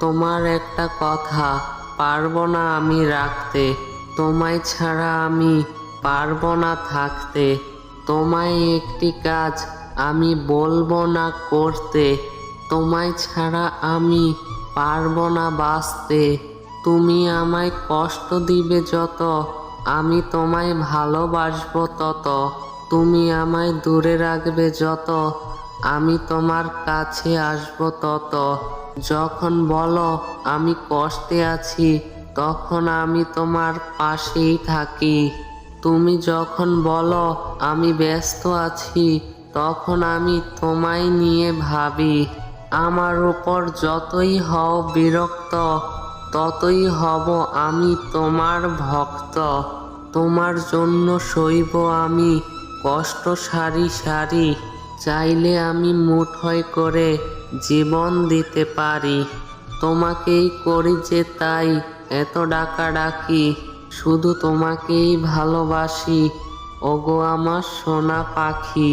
তোমার একটা কথা, পারব না আমি রাখতে। তোমায় ছাড়া আমি পারব না থাকতে। তোমায় একটি কাজ আমি বলব না করতে। তোমায় ছাড়া আমি পারব না বাঁচতে। তুমি আমায় কষ্ট দিবে যত, আমি তোমায় ভালোবাসবো তত। তুমি আমায় দূরে রাখবে যত। আমি তোমার কাছে আসব তত। যখন বলো আমি কষ্টে আছি, তখন আমি তোমার পাশেই থাকি। তুমি যখন বলো আমি ব্যস্ত আছি, তখন আমি তোমায় নিয়ে ভাবি। আমার উপর যতই হও বিরক্ত, ততই হব আমি তোমার ভক্ত। তোমার জন্য সইব আমি, কষ্ট সারি সারি। চাইলে আমি মুঠোয় করে জীবন দিতে পারি। তোমাকেই করি যে তাই এত ডাকা ডাকি শুধু তোমাকেই ভালোবাসি। ওগো আমার সোনা পাখি।